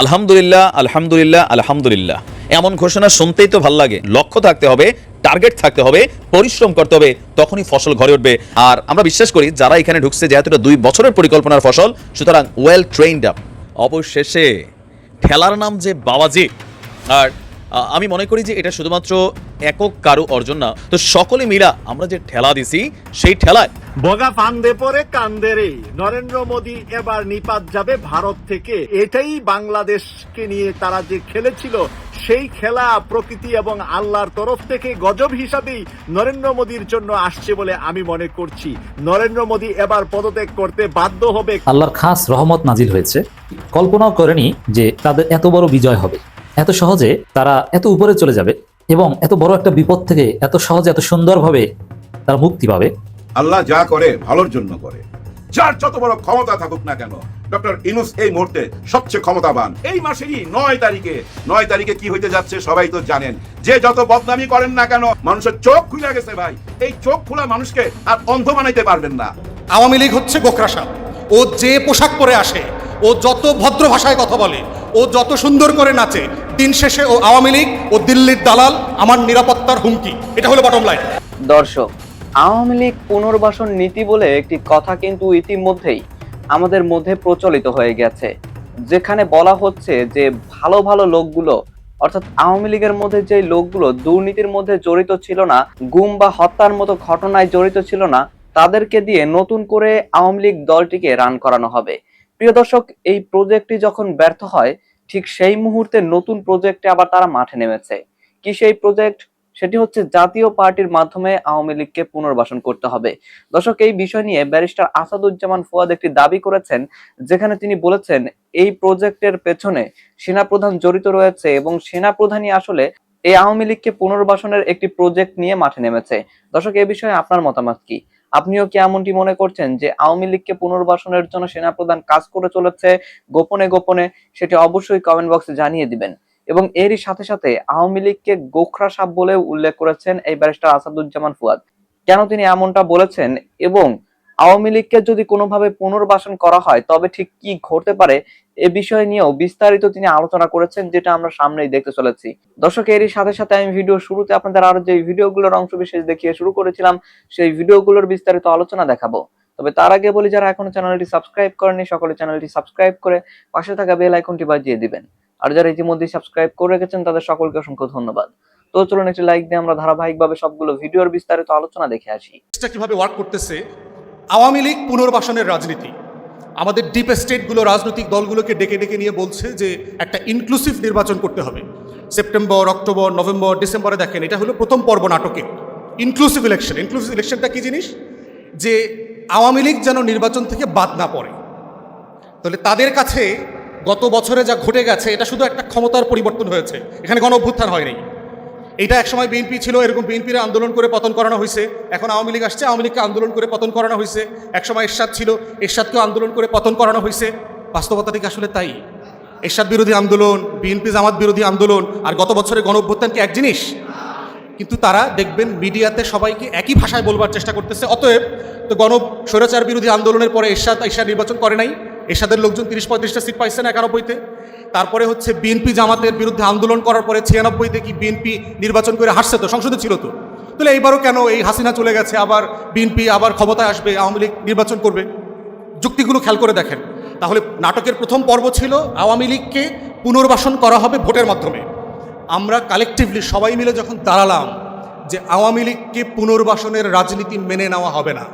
আলহামদুলিল্লাহ আলহামদুলিল্লাহ আলহামদুলিল্লাহ। এমন ঘোষণা শুনতেই তো ভালো লাগে। লক্ষ্য থাকতে হবে টার্গেট থাকতে হবে, পরিশ্রম করতে হবে, তখনই ফসল ঘরে উঠবে। আর আমরা বিশ্বাস করি, যারা এখানে ঢুকছে যেহেতু এটা দুই বছরের পরিকল্পনার ফসল, সুতরাং ওয়েল ট্রেইনড আপ অবশেষে, ঠেলার নাম যে বাবাজি, আর আমি মনে করি যে এটা শুধুমাত্র একক কারও অর্জন না। তো সকলে মিলা আমরা যে ঠেলা দিছি সেই ঠেলায় বগা ফান্দে পরে কান্দে রে। নরেন্দ্র মোদী এবার নিপাত যাবে ভারত থেকে। এটাই বাংলাদেশকে নিয়ে তারা যে খেলেছিল সেই খেলা প্রকৃতি এবং আল্লাহর তরফ থেকে গজব হিসাবেই নরেন্দ্র মোদীর জন্য আসছে বলে আমি মনে করছি। নরেন্দ্র মোদী এবার পদত্যাগ করতে বাধ্য হবে। আল্লাহর খাস রহমত নাজিল হয়েছে। কল্পনাও করেনি যে তাদের এত বড় বিজয় হবে। এত সহজে তারা এত উপরে চলে যাবে এবং এত বড় একটা বিপদ থেকে এত সহজে এত সুন্দরভাবে তারা মুক্তি পাবে। আল্লাহ যা করে ভালোর জন্য করে। যার যত বড় ক্ষমতা থাকুক না কেন ডক্টর ইনুস এই মুহূর্তে সবচেয়ে ক্ষমতাবান। এই মাসেরই নয় তারিখে নয় তারিখে কি হইতে যাচ্ছে সবাই তো জানেন। যে যত বদনামি করেন না কেন মানুষের চোখ খুলে গেছে ভাই। এই চোখ খোলা মানুষকে আর অন্ধ বানাইতে পারবেন না। আওয়ামী লীগ হচ্ছে গোখরাসা। ও যে পোশাক পরে আসে ও যত ভদ্র ভাষায় কথা বলে ও যত সুন্দর করে নাচে দিন শেষে ও আওয়ামী লীগ ও দিল্লির দালাল আমার নিরাপত্তার হুমকি। এটা হলো বটম লাইন দর্শক, আওয়ামী লীগ পুনর্বাসন নীতি বলে একটি কথা কিন্তু ইতিমধ্যেই আমাদের মধ্যে প্রচলিত হয়ে গেছে। যেখানে বলা হচ্ছে যে ভালো ভালো লোকগুলো, অর্থাৎ আওয়ামী লীগের মধ্যে যে লোকগুলো দুর্নীতির মধ্যে জড়িত ছিল না, গুম বা হত্যার মতো ঘটনায় জড়িত ছিল না, তাদেরকে দিয়ে নতুন করে আওয়ামী লীগ দলটিকে রান করানো হবে। প্রিয় দর্শক, এই প্রজেক্টটি যখন ব্যর্থ হয় ঠিক সেই মুহূর্তে নতুন প্রজেক্টে আবার তারা মাঠে নেমেছে। কি সেই প্রজেক্ট সেটি হচ্ছে জাতীয় পার্টির মাধ্যমে আওয়ামী লীগকে পুনর্বাসন করতে হবে। দর্শক, এই বিষয় নিয়ে ব্যারিস্টার আসাদুজ্জামান ফুয়াদ একটি দাবি করেছেন, যেখানে তিনি বলেছেন, এই প্রজেক্টের পেছনে সেনাপ্রধান জড়িত রয়েছে এবং সেনাপ্রধানই আসলে এই আওয়ামী লীগকে পুনর্বাসনের একটি প্রজেক্ট নিয়ে মাঠে নেমেছে। দর্শক, এ বিষয়ে আপনার মতামত কি? আপনিও কি এমনটি মনে করছেন যে আওয়ামী লীগকে পুনর্বাসনের জন্য সেনা প্রধান কাজ করে চলেছে গোপনে গোপনে? সেটি অবশ্যই কমেন্ট বক্সে জানিয়ে দিবেন। এবং এরই সাথে সাথে আওয়ামী লীগকে গোখরা সাপ বলেও উল্লেখ করেছেন এই ব্যারিস্টার আসাদুজ্জামান ফুয়াদ। কেন তিনি এমনটা বলেছেন এবং আওয়ামী লীগকে যদি কোনোভাবে পুনর্বাসন করা হয়, তবে ঠিক কি ঘটতে পারে এ বিষয় নিয়েও বিস্তারিত তিনি আলোচনা করেছেন, যেটা আমরা সামনেই দেখতে চলেছি। দর্শক, এরই সাথে সাথে আমি ভিডিও শুরুতে আপনাদের আরও যে ভিডিওগুলোর অংশ বিশেষ দেখিয়ে শুরু করেছিলাম, সেই ভিডিওগুলোর বিস্তারিত আলোচনা দেখাবো। তবে তার আগে বলি, যারা এখনও চ্যানেলটি সাবস্ক্রাইব করেনি সকলে চ্যানেলটি সাবস্ক্রাইব করে পাশে থাকা বেল আইকনটি বাজিয়ে দিবেন। আর যারা ইতিমধ্যে সাবস্ক্রাইব করে রেখেছেন, তাদের সকলকে অসংখ্য ধন্যবাদ। তো চলুন একটি লাইক দিয়ে আমরা ধারাবাহিকভাবে সবগুলো ভিডিওর বিস্তারিত আলোচনা দেখে আসি। কীভাবে ওয়ার্ক করতেছে আওয়ামী লীগ পুনর্বাসনের রাজনীতি। আমাদের ডিপ স্টেটগুলো রাজনৈতিক দলগুলোকে ডেকে ডেকে নিয়ে বলছে যে একটা ইনক্লুসিভ নির্বাচন করতে হবে। সেপ্টেম্বর অক্টোবর নভেম্বর ডিসেম্বরে দেখেন, এটা হলো প্রথম পর্ব নাটকে। ইনক্লুসিভ ইলেকশন ইনক্লুসিভ ইলেকশনটা কী জিনিস? যে আওয়ামী লীগ যেন নির্বাচন থেকে বাদ না পড়ে। তাহলে তাদের কাছে গত বছরে যা ঘটে গেছে, এটা শুধু একটা ক্ষমতার পরিবর্তন হয়েছে। এখানে গণ অভ্যুত্থান হয়নি এটা একসময় বিএনপি ছিল, এরকম বিএনপির আন্দোলন করে পতন করানো হয়েছে এখন আওয়ামী লীগ আসছে, আওয়ামী লীগকে আন্দোলন করে পতন করানো হয়েছে একসময় এরশাদ ছিল, এরশাদকেও আন্দোলন করে পতন করানো হয়েছে বাস্তবতাটি কি আসলে তাই। এরশাদ বিরোধী আন্দোলন, বিএনপি জামাত বিরোধী আন্দোলন, আর গত বছরে গণ অভ্যুত্থান কি এক জিনিস? কিন্তু তারা দেখবেন মিডিয়াতে সবাইকে একই ভাষায় বলবার চেষ্টা করতেছে। অতএব তো গণ স্বৈরাচার বিরোধী আন্দোলনের পরে এরশাদ এরশাদ নির্বাচন করে নাই। এরশাদের লোকজন তিরিশ পঁয়ত্রিশটা সিট পাইছে না একানব্বইতে। তারপরে হচ্ছে বিএনপি জামাতের বিরুদ্ধে আন্দোলন করার পরে ছিয়ানব্বইতে কি বিএনপি নির্বাচন করে হাসছে তো? সংসদে ছিল তো। তাহলে এইবারও কেন এই হাসিনা চলে গেছে? আবার বিএনপি আবার ক্ষমতায় আসবে, আওয়ামী লীগ নির্বাচন করবে? যুক্তিগুলো খেয়াল করে দেখেন। তাহলে নাটকের প্রথম পর্ব ছিল আওয়ামী লীগকে পুনর্বাসন করা হবে ভোটের মাধ্যমে। আমরা কালেকটিভলি সবাই মিলে যখন দাঁড়ালাম যে আওয়ামী লীগকে পুনর্বাসনের রাজনীতি মেনে নেওয়া হবে না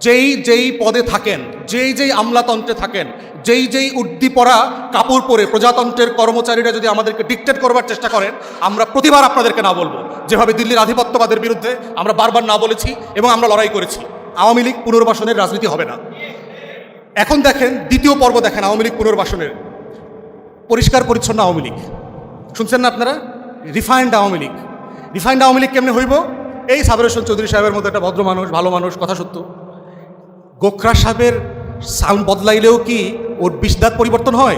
যেই যেই পদে থাকেন, যেই যেই আমলাতন্ত্রে থাকেন, যেই যেই উদ্দীপরা কাপড় পরে প্রজাতন্ত্রের কর্মচারীরা যদি আমাদেরকে ডিকটেট করবার চেষ্টা করেন, আমরা প্রতিবার আপনাদেরকে না বলব। যেভাবে দিল্লির আধিপত্যবাদের বিরুদ্ধে আমরা বারবার না বলেছি এবং আমরা লড়াই করেছি। আওয়ামী লীগ পুনর্বাসনের রাজনীতি হবে না। এখন দেখেন, দ্বিতীয় পর্ব দেখেন আওয়ামী লীগ পুনর্বাসনের। পরিষ্কার, পরিচ্ছন্ন আওয়ামী লীগ। শুনছেন না আপনারা? Refined Awami League. Refined Awami League কেমনে হইব? এই সাবর হোসেন চৌধুরী সাহেবের মতো একটা ভদ্র মানুষ, ভালো মানুষ, কথা সত্য। গোখরা সাপের সাউন্ড বদলাইলেও কি ওর বিষদাত পরিবর্তন হয়?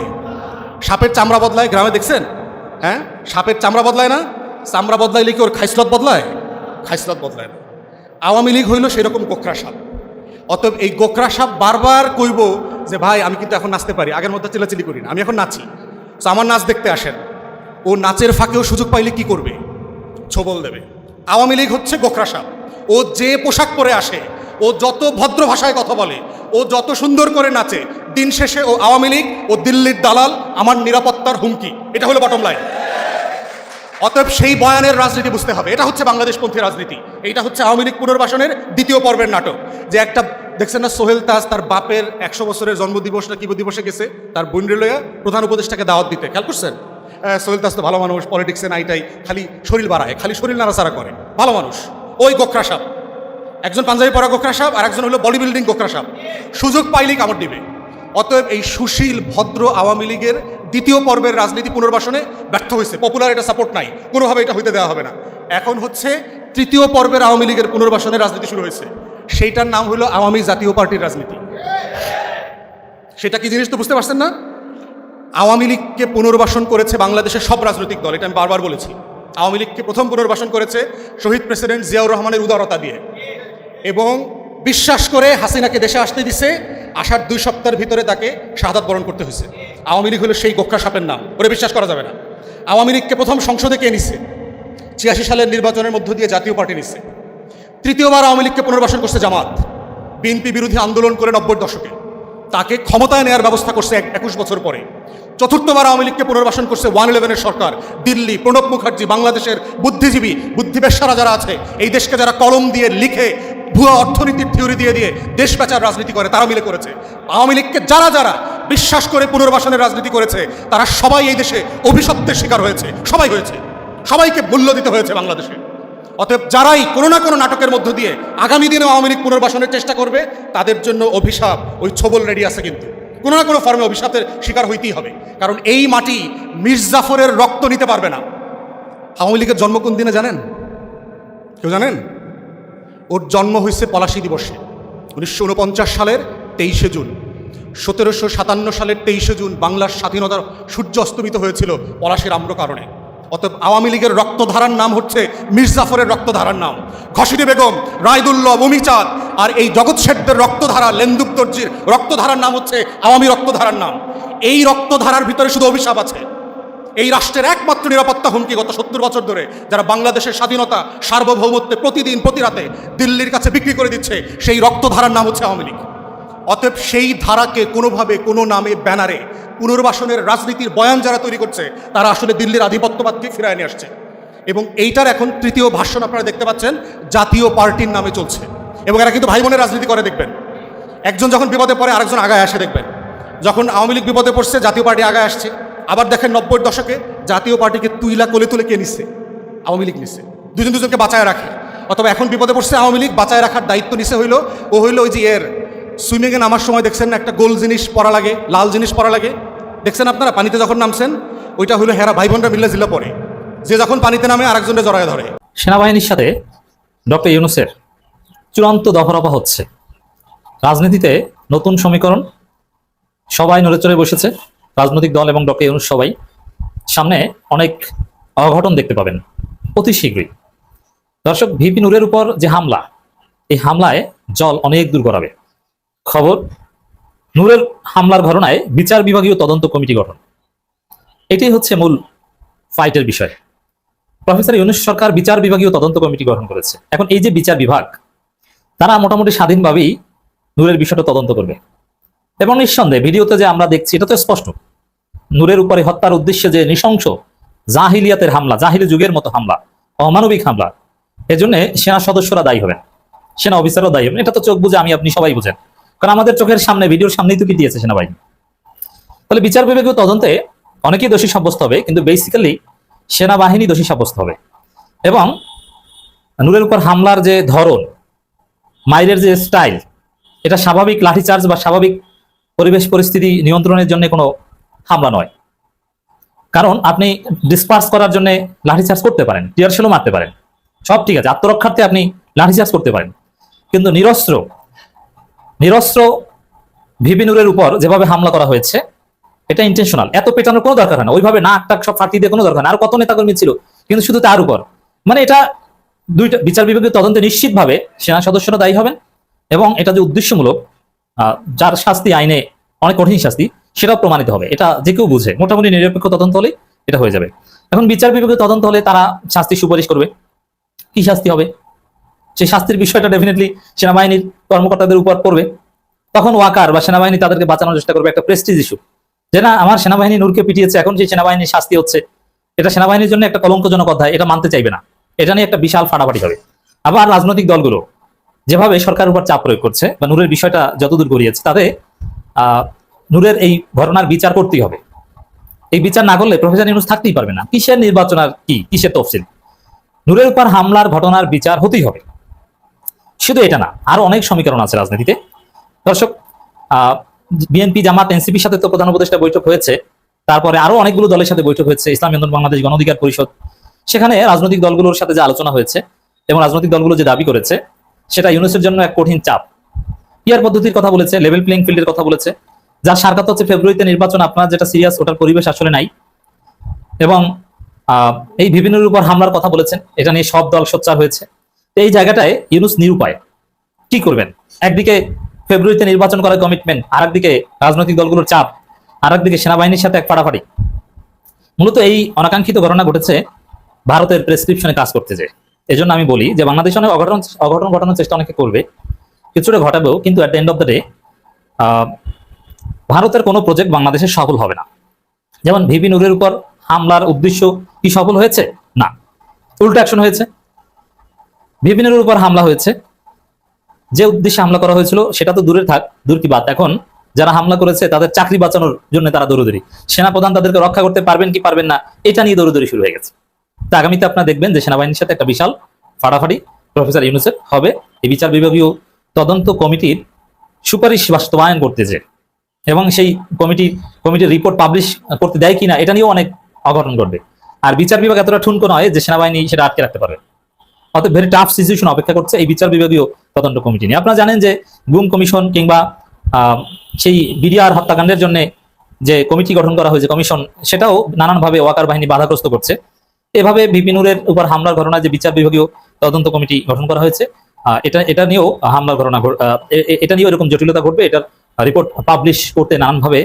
সাপের চামড়া বদলায়, গ্রামে দেখছেন? হ্যাঁ? সাপের চামড়া বদলায় না? চামড়া বদলাইলে কি ওর খাইসলত বদলায়? খাইসলত বদলায় না। আওয়ামী লীগ হইল সেরকম গোখরা সাপ। অতএব এই গোখরা সাপ বারবার কইব যে, ভাই, আমি কিন্তু এখন নাচতে পারি। আগের মধ্যে চিলাচিলি করি না। আমি এখন নাচি। তো আমার নাচ দেখতে আসেন। ও নাচের ফাঁকেও সুযোগ পাইলে কি করবে? ছবল দেবে। আওয়ামী লীগ হচ্ছে গোখরা সাপ। ও যে পোশাক পরে আসে ও যত ভদ্র ভাষায় কথা বলে, ও যত সুন্দর করে নাচে, দিন শেষে ও আওয়ামী লীগ ও দিল্লির দালাল আমার নিরাপত্তার হুমকি। এটা হলো বটম লাইন অতএব সেই বয়ানের রাজনীতি বুঝতে হবে। এটা হচ্ছে বাংলাদেশপন্থী রাজনীতি। এটা হচ্ছে আওয়ামী লীগ পুনর্বাসনের দ্বিতীয় পর্বের নাটক। যে একটা, দেখছেন না, সোহেল তাজ তার বাপের একশো বছরের জন্মদিবস না কি দিবসে গেছে? তার বোন লইয়া প্রধান উপদেষ্টাকে দাওয়াত দিতে। খেয়াল করছেন? সোহেল তাজ তো ভালো মানুষ পলিটিক্সে নাইটাই খালি শরীর বাড়ায়, খালি শরীর নাড়াচাড়া করে। ভালো মানুষ। ওই গোখরা সাপ। একজন পাঞ্জাবি পরা গোখরা সাপ আর একজন হলো বডি বিল্ডিং গোখরা সাপ। সুযোগ পাইলেই কামড় দিবে। অতএব এই সুশীল, ভদ্র আওয়ামী লীগের দ্বিতীয় পর্বের রাজনীতি পুনর্বাসনে ব্যর্থ হয়েছে। পপুলার এটা সাপোর্ট নাই। কোনোভাবে এটা হইতে দেওয়া হবে না। এখন হচ্ছে তৃতীয় পর্বের আওয়ামী লীগের পুনর্বাসনের রাজনীতি শুরু হয়েছে। সেইটার নাম হলো আওয়ামী জাতীয় পার্টির রাজনীতি। সেটা কি জিনিস তো বুঝতে পারছেন না? আওয়ামী লীগকে পুনর্বাসন করেছে বাংলাদেশের সব রাজনৈতিক দল, এটা আমি বারবার বলেছি। আওয়ামী লীগকে প্রথম পুনর্বাসন করেছে শহীদ প্রেসিডেন্ট জিয়াউর রহমানের উদারতা দিয়ে। এবং বিশ্বাস করে হাসিনাকে দেশে আসতে দিছে, আসার দুই সপ্তাহের ভিতরে তাকে শাহাদাত বরণ করতে হয়েছে। আওয়ামী লীগ হলো সেই গোক্ষা সাপের নাম, ওরে বিশ্বাস করা যাবে না। আওয়ামী লীগকে প্রথম সংসদে কে নিছে? ছিয়াশি সালের নির্বাচনের মধ্য দিয়ে জাতীয় পার্টি নিচ্ছে তৃতীয়বার আওয়ামী লীগকে পুনর্বাসন করছে জামাত। বিএনপি বিরোধী আন্দোলন করে নব্বই দশকে। তাকে ক্ষমতায় নেওয়ার ব্যবস্থা করছে এক- একুশ বছর পরে। চতুর্থবার আওয়ামী লীগকে পুনর্বাসন করছে ওয়ান ইলেভেনের সরকার, দিল্লি, প্রণব মুখার্জি, বাংলাদেশের বুদ্ধিজীবী, বুদ্ধিবেশারা যারা আছে, এই দেশকে যারা কলম দিয়ে লিখে ভুয়া অর্থনীতির থিওরি দিয়ে দিয়ে দেশ বেচার রাজনীতি করে, তারা মিলে করেছে। আওয়ামী লীগকে যারা যারা বিশ্বাস করে পুনর্বাসনের রাজনীতি করেছে, তারা সবাই এই দেশে অভিশপ্তের শিকার হয়েছে, সবাই হয়েছে। সবাইকে মূল্য দিতে হয়েছে বাংলাদেশে। অতএব যারাই কোনো না কোনো নাটকের মধ্য দিয়ে আগামী দিনে আওয়ামী লীগ পুনর্বাসনের চেষ্টা করবে, তাদের জন্য অভিশাপ, ওই ছবল রেডি আছে কিন্তু। কোনো না কোনো ফর্মে অভিশাপের শিকার হইতেই হবে। কারণ এই মাটি মির্জাফরের রক্ত নিতে পারবে না। আওয়ামী লীগের জন্ম কোন দিনে জানেন? কেউ জানেন? ওর জন্ম হয়েছে পলাশী দিবসে, উনিশশো উনপঞ্চাশ সালের তেইশে জুন। সতেরোশো সাতান্ন সালের তেইশে জুন বাংলার স্বাধীনতার সূর্য অস্তমিত হয়েছিল পলাশীর আম্র কারণে অতএব আওয়ামী লীগের রক্তধারার নাম হচ্ছে মির্জাফরের রক্তধারার নাম। ঘসিটি বেগম, রায়দুল্লাহ মমিচাঁদ আর এই জগৎ শেঠদের রক্তধারা লেন্দুক রক্তধারার নাম হচ্ছে আওয়ামী রক্তধারার নাম। এই রক্তধারার ভিতরে শুধু অভিশাপ আছে। এই রাষ্ট্রের একমাত্র নিরাপত্তা হুমকি গত সত্তর বছর ধরে যারা বাংলাদেশের স্বাধীনতা, সার্বভৌমত্বে প্রতিদিন, প্রতি রাতে দিল্লির কাছে বিক্রি করে দিচ্ছে, সেই রক্তধারার নাম হচ্ছে আওয়ামী লীগ। অতএব সেই ধারাকে কোনোভাবে, কোনো নামে, ব্যানারে পুনর্বাসনের রাজনীতির বয়ান যারা তৈরি করছে, তারা আসলে দিল্লির আধিপত্যবাদকে ফিরায় নিয়ে আসছে। এবং এইটার এখন তৃতীয় ভাষণ আপনারা দেখতে পাচ্ছেন, জাতীয় পার্টির নামে চলছে। এবং এরা কিন্তু ভাই বোনের রাজনীতি করে, দেখবেন। একজন যখন বিপদে পড়ে, আরেকজন আগায় আসে, দেখবেন। যখন আওয়ামী লীগ বিপদে পড়ছে, জাতীয় পার্টি আগায় আসছে। আবার দেখেন নব্বই দশকে জাতীয় পার্টিকে তুইলা কোলে তুলে কে নিচ্ছে? আওয়ামী লীগ নিচ্ছে। দুজন দুজনকে বাঁচায় রাখে। অথবা এখন বিপদে পড়ছে আওয়ামী লীগ, বাঁচায় রাখার দায়িত্ব নিছে হইল, ও হইল ওই যে এর সুইমিংয়ে নামার সময় দেখছেন একটা গোল জিনিস পরা লাগে, লাল জিনিস পরা লাগে। দেখছেন আপনারা, পানিতে যখন নামছেন, ওইটা হইল হেরা ভাই বোনরা মিল্লা জিল্লা পরে। যে যখন পানিতে নামে, আরেকজনের জড়ায় ধরে। সেনাবাহিনীর সাথে ডক্টর ইউনুসের চূড়ান্ত দফারফা হচ্ছে। রাজনীতিতে নতুন সমীকরণ, সবাই নড়ে চড়ে বসেছে। রাজনৈতিক দল এবং ডক্টর ইউনুস সবাই সামনে অনেক অঘটন দেখতে পাবেন, অতি শীঘ্রই। দর্শক, ভিপি নূরের উপর যে হামলা, এই হামলায় জল অনেক দূর গড়াবে। খবর, নূরের হামলার ঘটনায় বিচার বিভাগীয় তদন্ত কমিটি গঠন। এটাই হচ্ছে মূল ফাইটের বিষয়। প্রফেসর ইউনুস সরকার বিচার বিভাগীয় তদন্ত কমিটি গঠন করেছে। এখন এই যে বিচার বিভাগ তারা মোটামুটি স্বাধীনভাবেই নূরের বিষয়টা তদন্ত করবে। এবং নিঃসন্দেহে ভিডিওতে যে আমরা দেখছি, এটা তো স্পষ্ট। নূরের উপরে হত্যার উদ্দেশ্যে যে নৃশংস জাহিলিয়াতের হামলা, জাহিলি যুগের মতো হামলা, অমানবিক হামলা, এজন্য সেনা সদস্যরা দায়ী হবেন, সেনা অফিসারও দায়ী হবেন। এটা তো চোখ বুঝে আমি, আপনি সবাই বুঝেন। কারণ আমাদের চোখের সামনে, ভিডিওর সামনেই তো কি দিয়েছে সেনাবাহিনী। তাহলে বিচার বিভাগীয় তদন্তে অনেকেই দোষী সাব্যস্ত হবে, কিন্তু বেসিক্যালি সেনাবাহিনী দোষী সাব্যস্ত হবে। এবং নূরের উপর হামলার যে ধরন মাইরের যে স্টাইল এটা স্বাভাবিক লাঠিচার্জ বা স্বাভাবিক পরিবেশ পরিস্থিতি নিয়ন্ত্রণের জন্য কোনো হামলা নয়। কারণ আপনি ডিসপার্স করার জন্য লাঠিচার্জ করতে পারেন টিয়ার শেলও মারতে পারেন। সব ঠিক আছে, আত্মরক্ষার্থে আপনি লাঠিচার্জ করতে পারেন। কিন্তু নিরস্ত্র নিরস্ত্র ভিপি নূরের উপর যেভাবে হামলা করা হয়েছে, এটা ইন্টেনশনাল এত পেটানোর কোনো দরকার হয় না। ওইভাবে নাক টাক সব ফাটিয়ে দিয়ে কোনো দরকার না। আর কত নেতাকর্মী ছিল, কিন্তু শুধু তার উপর। মানে এটা দুইটা বিচার বিভাগীয় তদন্তে নিশ্চিতভাবে সেনা সদস্যরা দায়ী হবেন এবং এটা যে উদ্দেশ্যমূলক যার শাস্তি আইনে অনেক কঠিন শাস্তি, সেটাও প্রমাণিত হবে। এটা যে কেউ বুঝে। মোটামুটি নিরপেক্ষ তদন্ত হলে এটা হয়ে যাবে। এখন বিচার বিভাগীয় তদন্ত হলে তারা শাস্তি সুপারিশ করবে। কি শাস্তি হবে? সেই শাস্তির বিষয়টা ডেফিনেটলি সেনাবাহিনীর কর্মকর্তাদের উপর পড়বে। তখন ওয়াকার বা সেনাবাহিনী তাদেরকে বাঁচানোর চেষ্টা করবে একটা প্রেস্টিজ ইস্যু যে না, আমার সেনাবাহিনী নূরকে পিটিয়েছে, এখন যে সেনাবাহিনীর শাস্তি হচ্ছে। এটা সেনাবাহিনীর জন্য একটা কলঙ্কজনক অধ্যায়, এটা মানতে চাইবে না। এটা নিয়ে একটা বিশাল ফাটাফাটি হবে। আবার রাজনৈতিক দলগুলো যেভাবে সরকারের উপর চাপ প্রয়োগ করছে বা নূরের বিষয়টা যতদূর গড়িয়েছে, তাতে নূরের এই ঘটনার বিচার করতেই হবে। এই বিচার না করলে প্রফেসর ইউনুস থাকতেই পারবে না। কিসের নির্বাচন আর কি? কিসের তফসিল? নূরের উপর হামলার ঘটনার বিচার হতেই হবে। শুধু এটা না, আরও অনেক সমীকরণ আছে রাজনীতিতে। দর্শক বিএনপি, জামাত, এনসিপির সাথে তো প্রধান উপদেষ্টা বৈঠক হয়েছে। তারপরে আরও অনেকগুলো দলের সাথে বৈঠক হয়েছে। ইসলাম বাংলাদেশ গণ অধিকার পরিষদ। সেখানে রাজনৈতিক দলগুলোর সাথে যে আলোচনা হয়েছে এবং রাজনৈতিক দলগুলো যে দাবি করেছে, সেটা ইউনুসের জন্য এক কঠিন চাপ। পিয়ার পদ্ধতির কথা বলেছে লেভেল প্লেইং ফিল্ডের কথা বলেছে। যার সার কথা হচ্ছে ফেব্রুয়ারিতে নির্বাচন, আপনার যেটা সিরিয়াস ওটার পরিবেশ আসলে নাই। এবং এই বিভিন্নের উপর হামলার কথা বলেছেন, এটা নিয়ে সব দল সোচ্চার হয়েছে। এই জায়গাটায় ইউনুস নিরুপায়। কি করবেন? একদিকে ফেব্রুয়ারিতে নির্বাচন করার কমিটমেন্ট আর একদিকে রাজনৈতিক দলগুলোর চাপ আর একদিকে সেনাবাহিনীর সাথে এক ফাড়াফাড়ি মূলত এই অনাকাঙ্ক্ষিত ঘটনা ঘটেছে ভারতের প্রেসক্রিপশনে কাজ করতে যে এজন্য আমি বলি যে, বাংলাদেশ অনেক অঘটন অঘটন ঘটানোর চেষ্টা অনেকে করবে। কিছুটা ঘটাবেও, কিন্তু at the end of the day ভারতের কোনো প্রজেক্ট বাংলাদেশে সফল হবে না। যেমন ভিপি নুরের উপর হামলার উদ্দেশ্য কি সফল হয়েছে? না। উল্টো অ্যাকশন হয়েছে। ভিপি নুরের উপর হামলা হয়েছে। যে উদ্দেশ্যে হামলা করা হয়েছিল, সেটা তো দূরে থাক, দূর কি বাদ এখন যারা হামলা করেছে, তাদের চাকরি বাঁচানোর জন্য তারা দৌড়দৌড়ি। সেনাপ্রধান তাদেরকে রক্ষা করতে পারবেন কি পারবেন না, এটা নিয়ে দৌড়দৌড়ি শুরু হয়ে গেছে। তো আগামীতে আপনারা দেখবেন যে সেনাবাহিনীর সাথে একটা বিশাল ফাটাফাটি প্রফেসর ইউনুসের হবে। এই বিচার বিভাগীয় তদন্ত কমিটির সুপারিশ বাস্তবায়ন করতে যে এবং সেই কমিটি, কমিটির রিপোর্ট পাবলিশ করতে দেয় কিনা এটা নিয়েও অনেক অঘটন ঘটবে। আর বিচার বিভাগ এতটা ঠুনকো নয় যে সেনাবাহিনী সেটা আটকে রাখতে পারবে। অর্থাৎ ভেরি টাফ সিচুয়েশন অপেক্ষা করছে এই বিচার বিভাগীয় তদন্ত কমিটি নিয়ে। আপনারা জানেন যে গুম কমিশন কিংবা সেই বিডিআর হত্যাকাণ্ডের জন্য যে কমিটি গঠন করা হয়েছে কমিশন, সেটাও নানানভাবে ওয়াকার বাহিনী বাধাগ্রস্ত করছে। এভাবে বিপিনুরের উপর হামলার ঘটনা যে বিচার বিভাগীয় তদন্ত কমিটি গঠন করা হয়েছে এটা এটা নিয়েও হামলার ঘটনা এটা নিয়েও এরকম জটিলতা ঘটবে, এটার রিপোর্ট পাবলিশ করতে নানানভাবে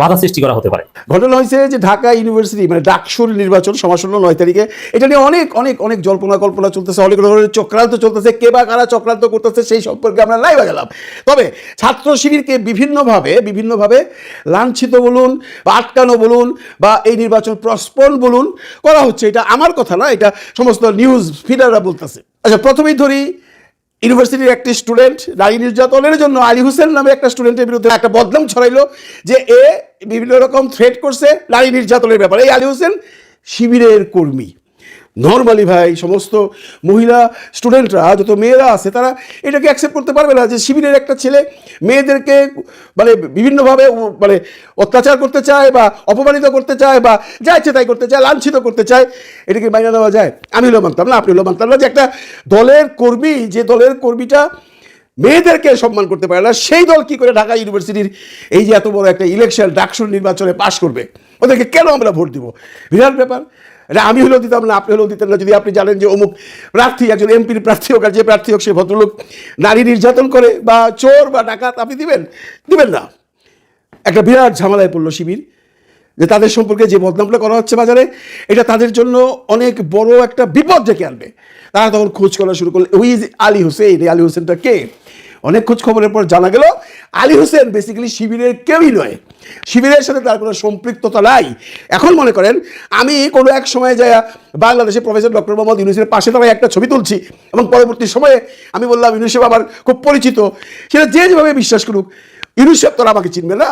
বাধা সৃষ্টি করা হতে পারে। ঘটনা হয়েছে যে ঢাকা ইউনিভার্সিটি মানে ডাকসুর নির্বাচন সমাসন্ন নয় তারিখে, এটা নিয়ে অনেক অনেক অনেক জল্পনা কল্পনা চলতেছে, অনেক ধরনের চক্রান্ত চলতেছে, কে বা কারা চক্রান্ত করতেছে সেই সম্পর্কে আমরা লাইভে গেলাম। তবে ছাত্র শিবিরকে বিভিন্নভাবে বিভিন্নভাবে লাঞ্ছিত বলুন বা আটকানো বলুন বা এই নির্বাচন প্রস্পন বলুন করা হচ্ছে, এটা আমার কথা না, এটা সমস্ত নিউজ ফিডাররা বলতেছে। আচ্ছা প্রথমেই ধরি ইউনিভার্সিটির একটি স্টুডেন্ট নারী নির্যাতনের জন্য আলী হোসেন নামে একটা স্টুডেন্টের বিরুদ্ধে একটা বদনাম ছড়াইল যে এ বিভিন্ন রকম থ্রেট করছে নারী নির্যাতনের ব্যাপারে। এই আলী হোসেন শিবিরের কর্মী। নর্মালি ভাই, সমস্ত মহিলা স্টুডেন্টরা যত মেয়েরা আছে, তারা এটাকে অ্যাকসেপ্ট করতে পারবে না যে শিবিরের একটা ছেলে মেয়েদেরকে মানে বিভিন্নভাবে মানে অত্যাচার করতে চায় বা অপমানিত করতে চায় বা যা ইচ্ছে তাই করতে চায়, লাঞ্ছিত করতে চায়, এটাকে মাইনে দেওয়া যায়। আমি হলো মানতাম না আপনি হলো মানতাম না যে একটা দলের কর্মী, যে দলের কর্মীটা মেয়েদেরকে সম্মান করতে পারে না, সেই দল কি করে ঢাকা ইউনিভার্সিটির এই যে এত বড় একটা ইলেকশন ডাকসুর নির্বাচনে পাশ করবে? ওদেরকে কেন আমরা ভোট দিব? বিরাট ব্যাপার। এটা আমি হলেও দিতাম না, আপনি হলেও দিতেন না। যদি আপনি জানেন যে অমুক প্রার্থী, একজন এমপির প্রার্থী হোক আর যে প্রার্থী হোক সে ভদ্রলোক নারী নির্যাতন করে বা চোর বা ডাকাত, আপনি দিবেন? দিবেন না। একটা বিরাট ঝামেলায় পড়ল শিবির, যে তাদের সম্পর্কে যে বদনামটা করা হচ্ছে বাজারে, এটা তাদের জন্য অনেক বড় একটা বিপদ ডেকে আনবে। তারা তখন খোঁজ করা শুরু করল, ওই আলী হোসেন, এই আলী হোসেনটা কে? অনেক খোঁজ খবরের পর জানা গেল, আলী হোসেন বেসিক্যালি শিবিরের কেউই নয়। শিবিরের সাথে তার কোনো সম্পৃক্ততা নাই। এখন মনে করেন, আমি কোনো এক সময় যায় বাংলাদেশে প্রফেসর ডক্টর মোহাম্মদ ইউনুসের পাশে দাঁড়ায় একটা ছবি তুলছি এবং পরবর্তী সময়ে আমি বললাম ইউনুসেফ আমার খুব পরিচিত, সেটা যে যেভাবে বিশ্বাস করুক ইউনুসেফ তোরা আমাকে চিনবে না।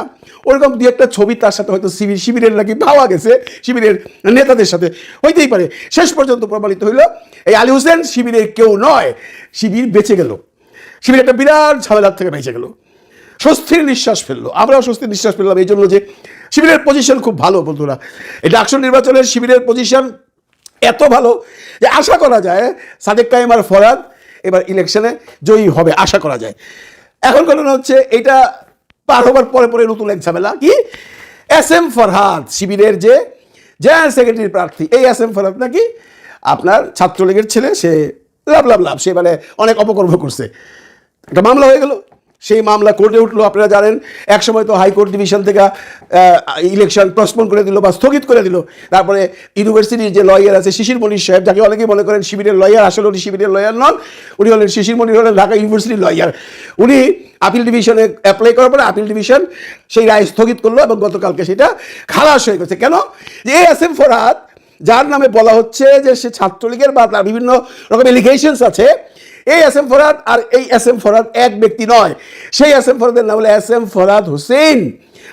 ওরকম দু একটা ছবি তার সাথে হয়তো শিবির, শিবিরের নাকি পাওয়া গেছে, শিবিরের নেতাদের সাথে। হইতেই পারে। শেষ পর্যন্ত প্রমাণিত হইল, এই আলী হোসেন শিবিরের কেউ নয়, শিবির বেঁচে গেল। শিবির একটা বিরাট ঝামেলার থেকে বেঁচে গেল। স্বস্তির নিঃশ্বাস ফেলল। আমরাও স্বস্তির নিঃশ্বাস ফেললাম এই জন্য যে শিবিরের পজিশন খুব ভালো, বন্ধুরা। এটা আসল নির্বাচনের শিবিরের পজিশন এত ভালো যে আশা করা যায়, সাদেক কাইম আর ফরাদ এবার ইলেকশনে জয়ী হবে, আশা করা যায়। এখন ঘটনা হচ্ছে এটা পার হবার পরে পরে নতুন এক ঝামেলা। কি? এস এম ফরহাদ শিবিরের যে জেনারেল সেক্রেটারি প্রার্থী, এই এস এম ফরহাদ নাকি আপনার ছাত্রলীগের ছেলে, সে লাভ লাভ লাভ, সে মানে অনেক অপকর্ম করছে। একটা মামলা হয়ে গেল। সেই মামলা কোর্টে উঠল, আপনারা জানেন, একসময় তো হাইকোর্ট ডিভিশন থেকে ইলেকশন প্রসপন করে দিল বা স্থগিত করে দিল। তারপরে ইউনিভার্সিটির যে লয়ার আছে, শিশির মনির সাহেব, যাকে অনেকেই মনে করেন শিবিরের লয়ার আসলে উনি শিবিরের লয়ার নন, উনি হলেন শিশির মনির হলেন ঢাকা ইউনিভার্সিটির লয়ার উনি আপিল ডিভিশনে অ্যাপ্লাই করার পরে আপিল ডিভিশন সেই রায় স্থগিত করল এবং গতকালকে সেটা খালাস হয়ে গেছে। কেন? যে এস এম ফরহাদ, যার নামে বলা হচ্ছে যে সে ছাত্রলীগের বা তার বিভিন্ন রকম এলিগেশনস আছে এই এস এম ফরাদ আর এই এস এম ফরাদ এক ব্যক্তি নয় সেই এস এম ফরাদের নাম হলো এস এম ফরাদ হোসেন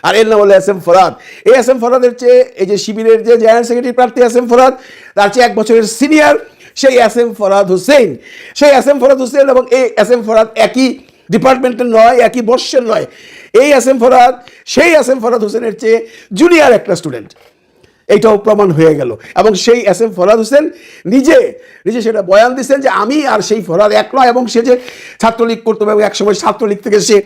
আর এর নাম হলো এস এম ফরাদ এই এস এম ফরাদের চেয়ে এই যে শিবিরের যে জেনারেল সেক্রেটারি প্রার্থী এস এম ফরাদ তার চেয়ে এক বছরের সিনিয়র সেই এস এম ফরাদ হোসেন সেই এস এম ফরাদ হোসেন এবং এই এস এম ফরাদ একই ডিপার্টমেন্টের নয় একই বর্ষের নয় এই এস এম ফরাদ সেই এস এম ফরাদ হোসেনের চেয়ে জুনিয়র একটা স্টুডেন্ট এইটাও প্রমাণ হয়ে গেল। এবং সেই এস এম ফরহাদ হোসেন নিজে নিজে সেটা বয়ান দিচ্ছেন যে আমি আর সেই ফরহাদ এক নয় এবং সে যে ছাত্রলীগ করতো এবং একসময় ছাত্রলীগ থেকে সে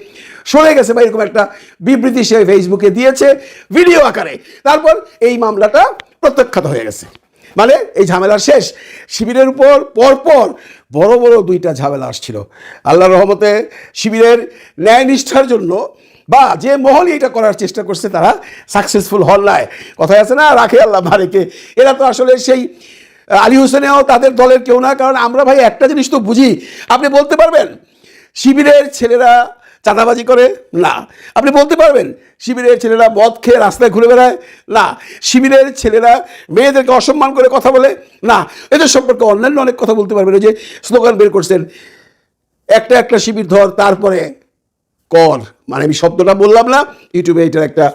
সরে গেছে বা এরকম একটা বিবৃতি সে ফেসবুকে দিয়েছে ভিডিও আকারে। তারপর এই মামলাটা প্রত্যাখ্যাত হয়ে গেছে। মানে এই ঝামেলার শেষ। শিবিরের উপর পরপর বড় বড় দুইটা ঝামেলা আসছিল। আল্লাহর রহমতে শিবিরের ন্যায় নিষ্ঠার জন্য বা যে মহলই এটা করার চেষ্টা করছে তারা সাকসেসফুল হল নাই। কথায় আছে না, রাখে আল্লাহ মারেকে এরা তো আসলে সেই আলী হোসেনেও তাদের দলের কেউ না, কারণ আমরা ভাই একটা জিনিস তো বুঝি। আপনি বলতে পারবেন, শিবিরের ছেলেরা চাঁদাবাজি করে? না। আপনি বলতে পারবেন, শিবিরের ছেলেরা মদ খেয়ে রাস্তায় ঘুরে বেড়ায়? না। শিবিরের ছেলেরা মেয়েদেরকে অসম্মান করে কথা বলে? না। এদের সম্পর্কে অন্যান্য অনেক কথা বলতে পারবেন। ওই যে স্লোগান বের করছেন, একটা একটা শিবির ধর, তারপরে কর। মানে আমি শব্দটা বললাম না ইউটিউবে এটার একটা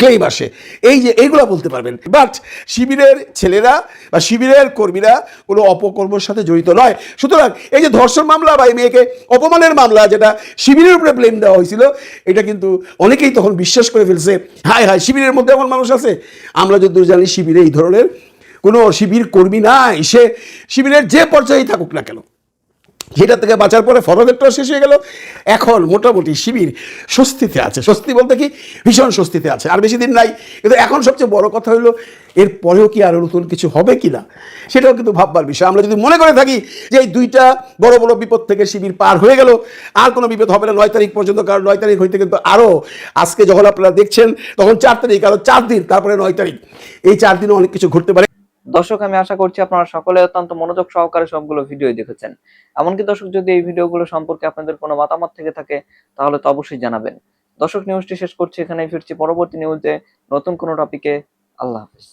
ক্লেম আসে। এই যে এইগুলো বলতে পারবেন। বাট শিবিরের ছেলেরা বা শিবিরের কর্মীরা কোনো অপকর্মের সাথে জড়িত নয়। সুতরাং এই যে ধর্ষণ মামলা বা এই মেয়েকে অপমানের মামলা যেটা শিবিরের উপরে ব্লেম দেওয়া হয়েছিল, এটা কিন্তু অনেকেই তখন বিশ্বাস করে ফেলছে, হায় হায়, শিবিরের মধ্যে এমন মানুষ আছে? আমরা যদি জানি শিবিরে এই ধরনের কোনো শিবির কর্মী নাই। সে শিবিরের যে পর্যায়েই থাকুক না কেন। সেটা থেকে বাঁচার পরে ফরওয়ার্ডেরটাও শেষ হয়ে গেল। এখন মোটামুটি শিবির স্বস্তিতে আছে। স্বস্তি বলতে কি? ভীষণ স্বস্তিতে আছে। আর বেশি দিন নাই। কিন্তু এখন সবচেয়ে বড় কথা হলো, এর পরেও কি আরও নতুন কিছু হবে কি না সেটাও কিন্তু ভাববার বিষয়। আমরা যদি মনে করে থাকি যে এই দুইটা বড় বড় বিপদ থেকে শিবির পার হয়ে গেল, আর কোনো বিপদ হবে না। নয় তারিখ পর্যন্ত, কারণ নয় তারিখ হইতে কিন্তু আরও আজকে যখন আপনারা দেখছেন, তখন চার তারিখ আরও চার দিন, তারপরে নয় তারিখ। এই চার দিনে অনেক কিছু ঘটতে পারে। দর্শক, আমি আশা করছি আপনারা সকলে অত্যন্ত মনোযোগ সহকারে সবগুলো ভিডিও দেখেছেন। এমনকি দর্শক, যদি এই ভিডিওগুলো সম্পর্কে আপনাদের কোনো মতামত থেকে থাকে, তাহলে তো অবশ্যই জানাবেন। দর্শক নিউজটি শেষ করছি, এখানেই ফিরছি। পরবর্তী নিউজে নতুন কোনো টপিকে আল্লাহ হাফিজ।